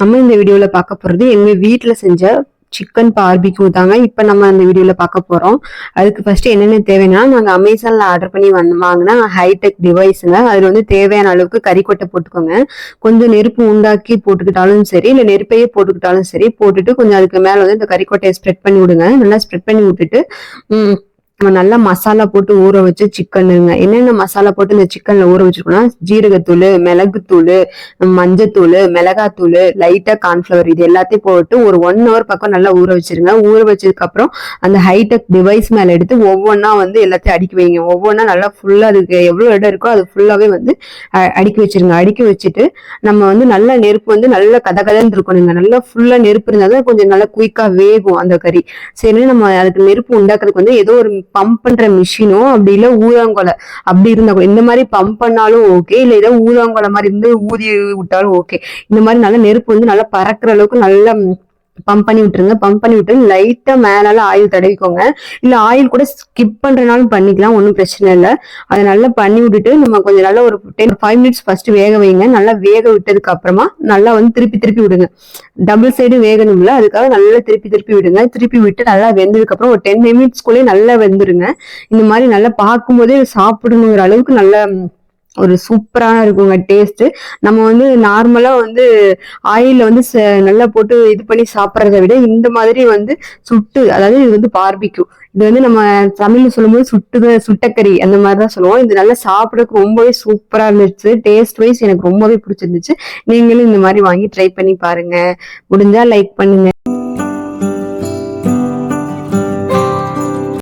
நம்ம இந்த வீடியோவில் பார்க்க போகிறது எங்கள் வீட்டில் செஞ்ச சிக்கன் பார்பிக்யூ தாங்க. இப்போ நம்ம அந்த வீடியோவில் பார்க்க போகிறோம் அதுக்கு ஃபஸ்ட்டு என்னென்ன தேவைன்னா நாங்கள் அமேசானில் ஆர்டர் பண்ணி வந்து வாங்கினா ஹைடெக் டிவைஸுங்க அதில் வந்து தேவையான அளவுக்கு கறிக்கொட்டை போட்டுக்கோங்க. கொஞ்சம் நெருப்பு உண்டாக்கி போட்டுக்கிட்டாலும் சரி இல்லை நெருப்பையே போட்டுக்கிட்டாலும் சரி போட்டுட்டு கொஞ்சம் அதுக்கு மேலே வந்து இந்த கறிக்கொட்டையை ஸ்ப்ரெட் பண்ணி விடுங்க. நல்லா ஸ்ப்ரெட் பண்ணி விட்டுட்டு நம்ம நல்லா மசாலா போட்டு ஊற வச்சு சிக்கனுங்க என்னென்ன மசாலா போட்டு இந்த சிக்கன்ல ஊற வச்சிருக்கோம்னா ஜீரகத்தூள் மிளகுத்தூள் மஞ்சத்தூள் மிளகாத்தூள் லைட்டா கார்ன்ஃபிளவர் இது எல்லாத்தையும் போட்டு ஒரு ஒன் ஹவர் பக்கம் நல்லா ஊற வச்சிருங்க. ஊற வச்சதுக்கு அப்புறம் அந்த ஹைடெக் டிவைஸ் மேல எடுத்து ஒவ்வொன்றா வந்து எல்லாத்தையும் அடுக்கி வைங்க. ஒவ்வொன்றா நல்லா ஃபுல்லா அதுக்கு எவ்வளவு இடம் இருக்கோ அது ஃபுல்லாவே வந்து அடுக்கி வச்சிருங்க. அடுக்கி வச்சுட்டு நம்ம வந்து நல்லா நெருப்பு வந்து நல்ல கத கதன்னு இருக்கணுங்க. நல்லா ஃபுல்லா நெருப்பு இருந்தால் தான் கொஞ்சம் நல்லா குயிக்கா வேகும் அந்த கறி. சரி நம்ம அதுக்கு நெருப்பு உண்டாக்குறதுக்கு வந்து ஏதோ ஒரு பம்ப் பண்ற மிஷினோ அப்படி இல்ல ஊதாங்கொலை அப்படி இருந்தா கூட இந்த மாதிரி பம்ப் பண்ணாலும் ஓகே இல்ல ஏதோ ஊதாங்கொலை மாதிரி இருந்து ஊதி விட்டாலும் ஓகே இந்த மாதிரி நல்லா நெருப்பு வந்து நல்லா பறக்குற அளவுக்கு நல்லா பம்ப் பண்ணி விட்டுருங்க. பம்ப் பண்ணி விட்டு லைட்டாக மேலால ஆயில் தடவிக்கோங்க. இல்லை ஆயில் கூட ஸ்கிப் பண்ணுறனாலும் பண்ணிக்கலாம். ஒன்றும் பிரச்சனை இல்லை. அதை நல்லா பண்ணி விட்டுட்டு நம்ம கொஞ்சம் நல்லா ஒரு டென் ஃபைவ் மினிட்ஸ் ஃபர்ஸ்ட் வேக வைங்க. நல்லா வேக விட்டதுக்கு அப்புறமா நல்லா வந்து திருப்பி திருப்பி விடுங்க. டபுள் சைடு வேகணும்ல. அதுக்காக நல்லா திருப்பி திருப்பி விடுங்க. திருப்பி விட்டு நல்லா வெந்ததுக்கு அப்புறம் ஒரு டென் மினிட்ஸ்குள்ளேயே நல்லா வெந்துருங்க. இந்த மாதிரி நல்லா பார்க்கும்போதே சாப்பிடணுங்கிற அளவுக்கு நல்லா ஒரு சூப்பரான இருக்குங்க டேஸ்ட் நம்ம வந்து நார்மலா வந்து ஆயிலில் வந்து ச- நல்லா போட்டு இது பண்ணி சாப்பிட்றத விட இந்த மாதிரி வந்து சுட்டு அதாவது இது வந்து பார்பிக்யூ இது வந்து நம்ம தமிழ்ல சொல்லும்போது சுட்டு சுட்டக்கறி அந்த மாதிரி தான் சொல்லுவோம். இது நல்லா சாப்பிடறதுக்கு ரொம்பவே சூப்பரா இருந்துச்சு. டேஸ்ட் வைஸ் எனக்கு ரொம்பவே பிடிச்சிருந்துச்சு. நீங்களும் இந்த மாதிரி வாங்கி ட்ரை பண்ணி பாருங்க. முடிஞ்சா லைக் பண்ணுங்க.